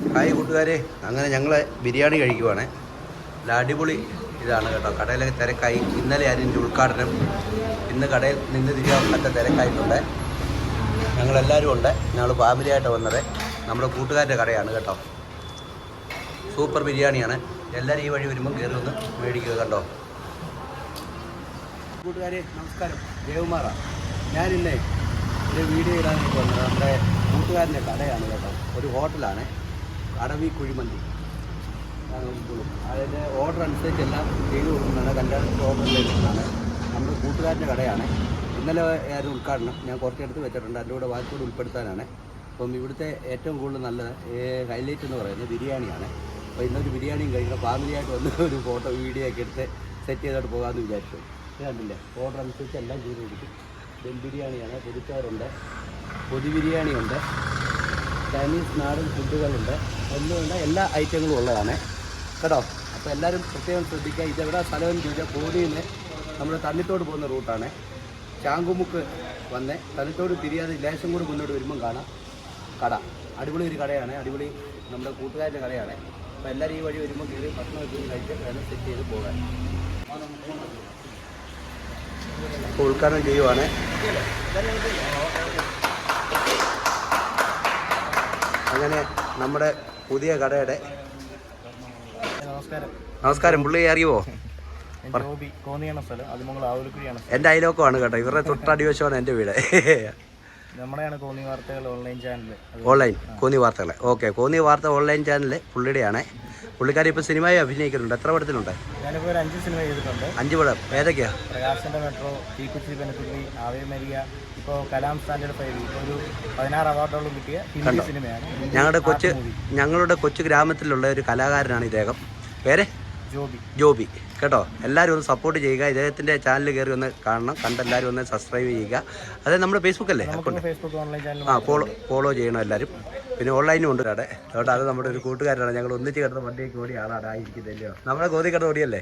Hi കൂട്ടുകാരെ. അങ്ങനെ ഞങ്ങൾ ബിരിയാണി കഴിക്കുവാണ്. അടിപൊളി ഇതാണ് കേട്ടോ. കടയിലെ തിരക്കായി. ഇന്നലെ അതിന്റെ ഉദ്ഘാടനം. ഇന്ന് കടയിൽ നിന്ന് തിരിയാവുന്നത്തെ തിരക്കായിട്ടുണ്ട്. ഞങ്ങളെല്ലാവരും ഉണ്ട്. ഞങ്ങൾ ഫാമിലിയായിട്ട് വന്നത്. നമ്മുടെ കൂട്ടുകാരുടെ കടയാണ് കേട്ടോ. സൂപ്പർ ബിരിയാണിയാണ്. എല്ലാവരും ഈ വഴി വരുമ്പോൾ കയറി ഒന്ന് മേടിക്കുക കണ്ടോ? കൂട്ടുകാരെ നമസ്കാരം. ദേവമാറാണ് ഞാനിന്നേ ഒരു വീഡിയോ ഇടാൻ വേണ്ടി വന്നത് നമ്മുടെ കൂട്ടുകാരന്റെ കടയാണ് കേട്ടോ. ഒരു ഹോട്ടലാണ് അടവി കുഴിമന്തി. അതിന്റെ ഓർഡർ അനുസരിച്ചെല്ലാം ചെയ്തു കൊടുക്കുന്നതാണ്. കല്യാണത്തിന്റെ ഓർഡറിലേക്കാണ് നമ്മുടെ കൂട്ടുകാരന്റെ കടയാണ്. ഇന്നലെ ആയിരുന്നു ഉദ്ഘാടനം. ഞാൻ കുറച്ചെടുത്ത് വെച്ചിട്ടുണ്ട്. അതിന്റെ കൂടെ ബാക്കിയോട് ഉൾപ്പെടുത്താനാണ്. അപ്പം ഇവിടുത്തെ ഏറ്റവും കൂടുതൽ നല്ല ഹൈലൈറ്റ് എന്ന് പറയുന്നത് ബിരിയാണിയാണ്. അപ്പോൾ ഇന്നൊരു ബിരിയാണിയും കഴിക്കണം ഫാമിലിയായിട്ട് വന്ന് ഒരു ഫോട്ടോ വീഡിയോ ഒക്കെ എടുത്ത് സെറ്റ് ചെയ്തോട്ട് പോകാമെന്ന് വിചാരിച്ചു. കണ്ടില്ലേ? ഓർഡർ അനുസരിച്ച് എല്ലാം ചെയ്ത് കൊടുക്കും. ദം ബിരിയാണിയാണ് പൊതിച്ചോറുണ്ട്. പൊതി ബിരിയാണിയുണ്ട്. ചൈനീസ് നാടൻ ഫുഡുകളുണ്ട് ഒന്നുകൊണ്ട് എല്ലാ ഐറ്റങ്ങളും ഉള്ളതാണ്. കേട്ടോ? അപ്പോൾ എല്ലാവരും പ്രത്യേകം ശ്രദ്ധിക്കുക. ഇതെവിടെ? സ്ഥലം എന്ന് ചോദിച്ചാൽ കോടിയിൽ നിന്ന് നമ്മൾ തണ്ണിത്തോട് പോകുന്ന റൂട്ടാണ് ചാങ്കുമുക്ക് വന്ന്. തണ്ണിത്തോട് തിരിയാതെ ലേശം കൂടി മുന്നോട്ട് വരുമ്പം കാണാം. കട. അടിപൊളി ഒരു കടയാണ്. അടിപൊളി നമ്മുടെ കൂട്ടുകാരുടെ കടയാണ്. അപ്പോൾ എല്ലാവരും ഈ വഴി വരുമ്പോൾ കയറി ഭക്ഷണം വെച്ച് കഴിച്ച് വേണം സെറ്റ് ചെയ്ത് പോകാൻ ഉദ്ഘാടനം ചെയ്യുവാണ്. അങ്ങനെ നമ്മുടെ പുതിയ കടയുടെ നമസ്കാരം. പുള്ളി അറിയുമോ എന്റെ അയലോക്കമാണ് കേട്ടോ ഇവരുടെ തൊട്ടടിവശമാണ് എന്റെ വീട്. നമ്മുടെയാണ് കോന്നി വാർത്തകൾ ഓൺലൈൻ ചാനൽ ഓൺലൈൻ കോന്നി വാർത്തകൾ ഓക്കെ കോന്നി വാർത്ത ഓൺലൈൻ ചാനൽ പുള്ളിയുടെയാണ്. പുള്ളിക്കാരി ഇപ്പോൾ സിനിമയെ അഭിനയിക്കുന്നുണ്ട്. എത്ര പടത്തിലുണ്ട്? ഞാനിപ്പോൾ ഒരു അഞ്ച് സിനിമ ചെയ്തിട്ടുണ്ട്. അഞ്ച് പടം. ഏതൊക്കെയാ? പ്രകാശിന്റെ മെട്രോ ഇപ്പോൾ കലാം സ്റ്റാൻഡേർഡ് ഫൈവ് ഒരു പതിനാറ് അവാർഡോളം കിട്ടിയ ഹിന്ദി സിനിമയാണ്. ഞങ്ങളുടെ കൊച്ചു ഞങ്ങളുടെ കൊച്ചു ഗ്രാമത്തിലുള്ള ഒരു കലാകാരനാണ് ഇദ്ദേഹം പേര്? ജോബി. ജോബി. കേട്ടോ? എല്ലാവരും ഒന്ന് സപ്പോർട്ട് ചെയ്യുക. ഇദ്ദേഹത്തിന്റെ ചാനൽ കയറി ഒന്ന് കാണണം. കണ്ട് എല്ലാവരും ഒന്ന് സബ്സ്ക്രൈബ് ചെയ്യുക. അത് നമ്മുടെ ഫേസ്ബുക്ക് അല്ലേ? അക്കൗണ്ട്? ആ ഫോളോ ഫോളോ ചെയ്യണം എല്ലാവരും. പിന്നെ ഓൺലൈനും ഉണ്ട് അവിടെ അതുകൊണ്ട് അത് നമ്മുടെ ഒരു കൂട്ടുകാരനാണ്. ഞങ്ങൾ ഒന്നിച്ച് കിടന്ന വണ്ടിയൊക്കെ ഓടി ആളാണ് ആയിരിക്കുന്നല്ലോ നമ്മുടെ ഗോതി കിടന്ന് ഓടിയല്ലേ?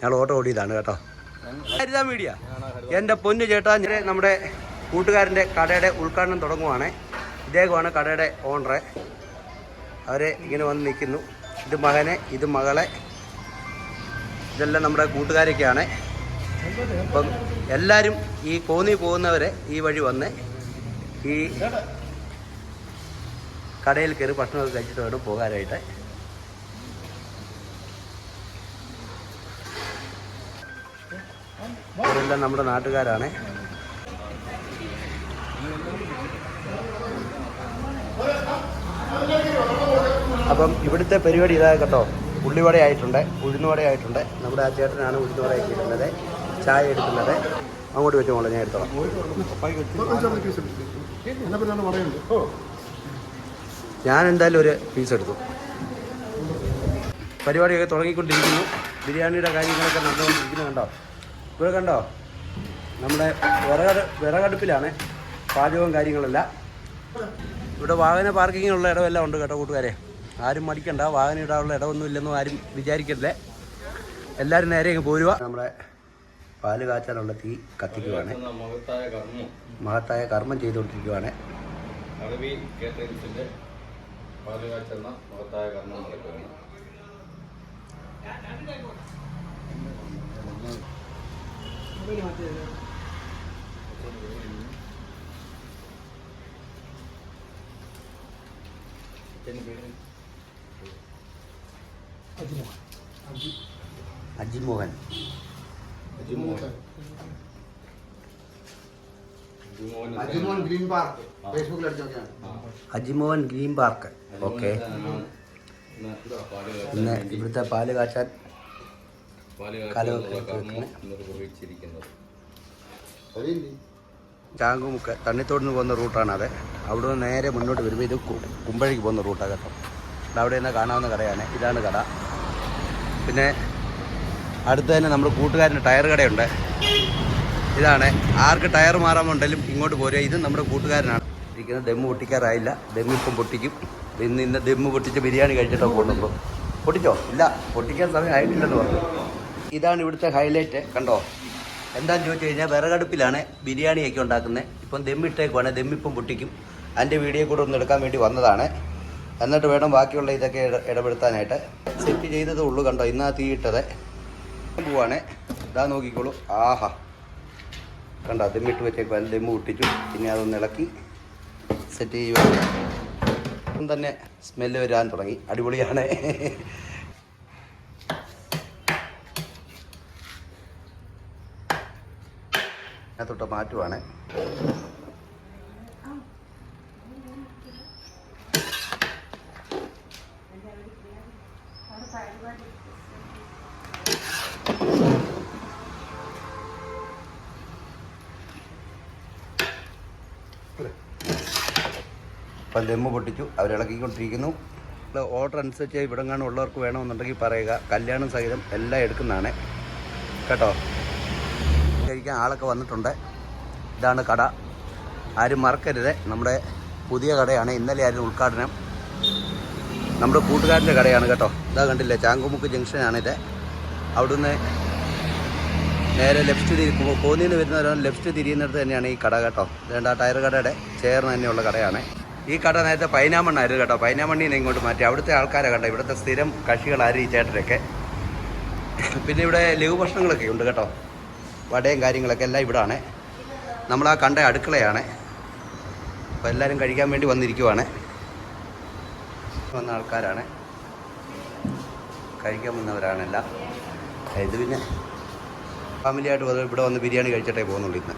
ഞങ്ങൾ ഓട്ടോ ഓടിയതാണ് കേട്ടോ. ഹരിത മീഡിയ എന്റെ പൊന്നു ചേട്ടാ ഞാൻ നമ്മുടെ കൂട്ടുകാരന്റെ കടയുടെ ഉദ്ഘാടനം തുടങ്ങുവാണ്. ഇദ്ദേഹമാണ് കടയുടെ ഓണറെ അവരെ ഇങ്ങനെ വന്ന് നിൽക്കുന്നു. ഇത് മകനെ ഇത് മകളെ. ഇതെല്ലാം നമ്മുടെ കൂട്ടുകാരൊക്കെയാണ്. അപ്പം എല്ലാവരും ഈ കോന്നി പോകുന്നവരെ ഈ വഴി വന്ന് ഈ കടയിൽ കയറി ഭക്ഷണമൊക്കെ കഴിച്ചിട്ട് വേണം പോകാനായിട്ട്. ഇവരെല്ലാം നമ്മുടെ നാട്ടുകാരാണ്. അപ്പം ഇവിടുത്തെ പരിപാടി ഇതാ കേട്ടോ. ഉള്ളിവട ആയിട്ടുണ്ട് ഉഴുന്നുവട ആയിട്ടുണ്ട് നമ്മുടെ ആ ചേട്ടനാണ് ഉഴുന്നുവട ആക്കിയിട്ടുള്ളത് ചായ എടുക്കുന്നത്. അങ്ങോട്ട് വെച്ച് മോളെ ഞാൻ എടുത്തോളാം. ഞാൻ എന്തായാലും ഒരു പീസ് എടുത്തു. പരിപാടിയൊക്കെ തുടങ്ങിക്കൊണ്ടിരിക്കുന്നു. ബിരിയാണിയുടെ കാര്യങ്ങളൊക്കെ നടന്നുകൊണ്ടിരിക്കുന്നു കണ്ടോ? ഇവിടെ കണ്ടോ? നമ്മുടെ വിറകട വിറകടുപ്പിലാണ് പാചകവും കാര്യങ്ങളെല്ലാം. ഇവിടെ വാഹന പാർക്കിങ്ങിനുള്ള ഇടമെല്ലാം ഉണ്ട് കേട്ടോ കൂട്ടുകാരെ. ആരും മടിക്കണ്ട വാഹനം ഇടാനുള്ള ഇടമൊന്നും ഇല്ലെന്നും ആരും വിചാരിക്കരുതേ. എല്ലാവരും നേരെ ഇങ്ങ് പോരുക നമ്മുടെ പാൽ കാച്ചാനുള്ള തീ കത്തിക്കുവാണ്. മഹത്തായ കർമ്മം. ചെയ്തുകൊണ്ടിരിക്കുവാണ്. അറബി മഹത്തായ കർമ്മം നടക്കുകയാണ്. Ajimohan Ajimohan Ajimohan Green Park. ഫേസ്ബുക്കിൽ അടിച്ചു നോക്കിയാണ് അജിമോഹൻ ഗ്രീൻ പാർക്ക്. ഓക്കെ. ഇന്ന് ഇവിടുത്തെ പാൽ കാച്ചാൻ നിർവഹിച്ചിരിക്കുന്നത് ചാങ്കുമുക്ക് തണ്ണിത്തോടിന് പോകുന്ന റൂട്ടാണ് അത്. അവിടെ നിന്ന് നേരെ മുന്നോട്ട് വരുമ്പോൾ ഇത് കുമ്പഴേക്ക് പോകുന്ന റൂട്ടാണ് കേട്ടോ. അവിടെ നിന്ന് കാണാവുന്ന കടയാണ്. ഇതാണ് കട. പിന്നെ അടുത്ത് തന്നെ നമ്മുടെ കൂട്ടുകാരന്റെ ടയർ കടയുണ്ട്. ഇതാണ് ആർക്ക് ടയർ മാറാൻ വേണ്ടാലും ഇങ്ങോട്ട് പോരുക. ഇത് നമ്മുടെ കൂട്ടുകാരനാണ്. ഇരിക്കുന്നത് ദമ്മ് പൊട്ടിക്കാറായില്ല. ദമ്മ് ഇപ്പം പൊട്ടിക്കും. ഇന്ന് ഇന്ന് ദമ്മ് പൊട്ടിച്ച് ബിരിയാണി കഴിച്ചിട്ടോ പോകുന്നുള്ളൂ പൊട്ടിച്ചോ? ഇല്ല. പൊട്ടിക്കാൻ സമയം ആയിട്ടില്ലെന്ന് പറഞ്ഞു. ഇതാണ് ഇവിടുത്തെ ഹൈലൈറ്റ്. കണ്ടോ? എന്താണെന്ന് ചോദിച്ചു കഴിഞ്ഞാൽ വിറകടുപ്പിലാണ് ബിരിയാണിയൊക്കെ ഉണ്ടാക്കുന്നത്. ഇപ്പം ദമ്മിട്ടേക്കുവാണ് ദമ്മിപ്പം പൊട്ടിക്കും. അതിന്റെ വീഡിയോ കൂടെ ഒന്ന് എടുക്കാൻ വേണ്ടി വന്നതാണ്. എന്നിട്ട് വേണം ബാക്കിയുള്ള ഇതൊക്കെ ഇട ഇടപെടുത്താനായിട്ട്. സെറ്റ് ചെയ്തതേ ഉള്ളൂ കണ്ടോ ഇന്നാ തീ ഇട്ടത്. പോവാണേ. ഇതാ നോക്കിക്കോളൂ. ആഹാ. കണ്ടോ വെച്ചേക്കും ദമ്മ് പൊട്ടിച്ചു. പിന്നെ അതൊന്ന് ഇളക്കി സെറ്റ് ചെയ്യുവാണ് ഇപ്പം തന്നെ സ്മെല്ല് വരാൻ തുടങ്ങി. അടിപൊളിയാണ്. അതിനകത്തോട്ട് മാറ്റുവാണ്. അപ്പം ദമ്മ് പൊട്ടിച്ചു. അവരിളക്കിക്കൊണ്ടിരിക്കുന്നു ഓർഡർ അനുസരിച്ച് ഇവിടെ ഉള്ളവർക്ക് വേണമെന്നുണ്ടെങ്കിൽ പറയുക. കല്യാണം സഹിതം എല്ലാം എടുക്കുന്നതാണ്. കേട്ടോ? കഴിക്കാൻ ആളൊക്കെ വന്നിട്ടുണ്ട്. ഇതാണ് കട. ആരും മറക്കരുത്. നമ്മുടെ പുതിയ കടയാണ്. ഇന്നലെ ആയിരുന്നു ഉദ്ഘാടനം. നമ്മുടെ കൂട്ടുകാരന്റെ കടയാണ് കേട്ടോ. ഇതാ കണ്ടില്ലേ? ചാങ്കുമുക്ക് ജംഗ്ഷനാണിത്. അവിടുന്ന് നേരെ ലെഫ്റ്റ് തിരി കോന്നിന്ന് വരുന്നവരാണ് ലെഫ്റ്റ് തിരിയുന്നിടത്ത് തന്നെയാണ് ഈ കട കേട്ടോ. ഇതേണ്ട ടയർ കടയുടെ ചേർന്ന് തന്നെയുള്ള കടയാണ്. ഈ കട നേരത്തെ പൈനാമണ്ണായിരുന്നു കേട്ടോ. പൈനാമണ്ണീനെ ഇങ്ങോട്ട് മാറ്റി. അവിടുത്തെ ആൾക്കാരെ കണ്ടോ? ഇവിടുത്തെ സ്ഥിരം കക്ഷികളാരും ഈ ചേട്ടരൊക്കെ. പിന്നെ ഇവിടെ ലഘു ഭക്ഷണങ്ങളൊക്കെ ഉണ്ട് കേട്ടോ. വടയും കാര്യങ്ങളൊക്കെ എല്ലാം ഇവിടാണ്. നമ്മൾ ആ കണ്ട അടുക്കളയാണ്. അപ്പോൾ എല്ലാവരും കഴിക്കാൻ വേണ്ടി വന്നിരിക്കുവാണ്. വന്ന ആൾക്കാരാണ്. കഴിക്കാൻ വന്നവരാണെല്ലാം. ഇത് പിന്നെ ഫാമിലിയായിട്ട് ഇവിടെ വന്ന് ബിരിയാണി കഴിച്ചിട്ടേ പോകുന്നുള്ളൂ ഇന്ന്.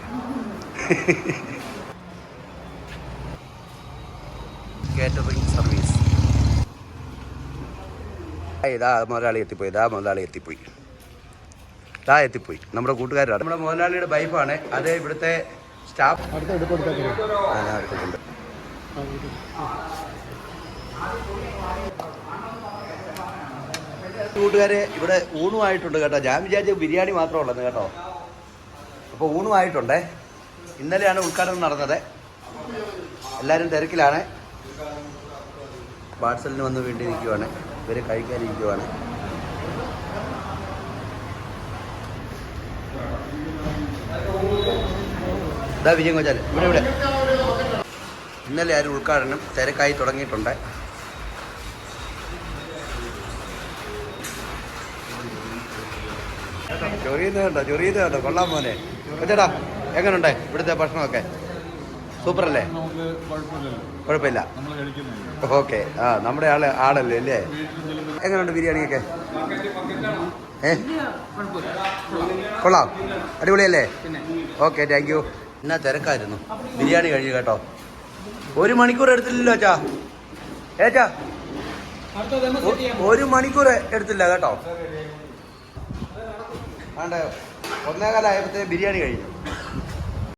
Catering service. ഇതാ മുതലാളി എത്തിപ്പോയി ഇതാ മുതലാളി എത്തിപ്പോയി. ഇതാ എത്തിപ്പോയി നമ്മുടെ കൂട്ടുകാരാണ് നമ്മുടെ മുതലാളിയുടെ ബൈഫാണ് അത് ഇവിടുത്തെ സ്റ്റാഫ്. കൂട്ടുകാരെ ഇവിടെ ഊണുമായിട്ടുണ്ട് കേട്ടോ. ഞാൻ വിചാരിച്ച ബിരിയാണി മാത്രമേ ഉള്ളത് കേട്ടോ അപ്പോൾ ഊണുമായിട്ടുണ്ടേ ഇന്നലെയാണ് ഉദ്ഘാടനം നടന്നത്. എല്ലാവരും തിരക്കിലാണ്. പാഴ്സലിന് വന്ന് വീണ്ടിരിക്കുവാണ് ഇവർ കഴിക്കാനിരിക്കുവാണ് ഇതാ വിജയം കൊച്ചാൽ ഇവിടെ ഇവിടെ. ഇന്നലെ ആരും ഉദ്ഘാടനം? തിരക്കായി തുടങ്ങിയിട്ടുണ്ട്. ചൊറിയുന്നത് കണ്ടോ? ചൊറിയുന്നത് കണ്ടോ? കൊള്ളാൻ മോനെ. കൊച്ചേട്ടാ എങ്ങനെയുണ്ടേ ഇവിടുത്തെ ഭക്ഷണമൊക്കെ? സൂപ്പർ അല്ലേ കുഴപ്പമില്ല. ഓക്കെ. ആ നമ്മുടെ ആൾ ആളല്ലേ അല്ലേ? എങ്ങനെയുണ്ട് ബിരിയാണിയൊക്കെ? ഏ? കൊള്ളാം. അടിപൊളിയല്ലേ? ഓക്കെ താങ്ക് യു എന്നാ തിരക്കായിരുന്നു. ബിരിയാണി കഴിഞ്ഞു കേട്ടോ. ഒരു മണിക്കൂർ എടുത്തില്ലല്ലോ അച്ഛാ. ഏച്ചാ ഒരു മണിക്കൂർ എടുത്തില്ല കേട്ടോ. ആണ്ട് ഒന്നേകാലായപ്പോഴത്തേ ബിരിയാണി കഴിഞ്ഞു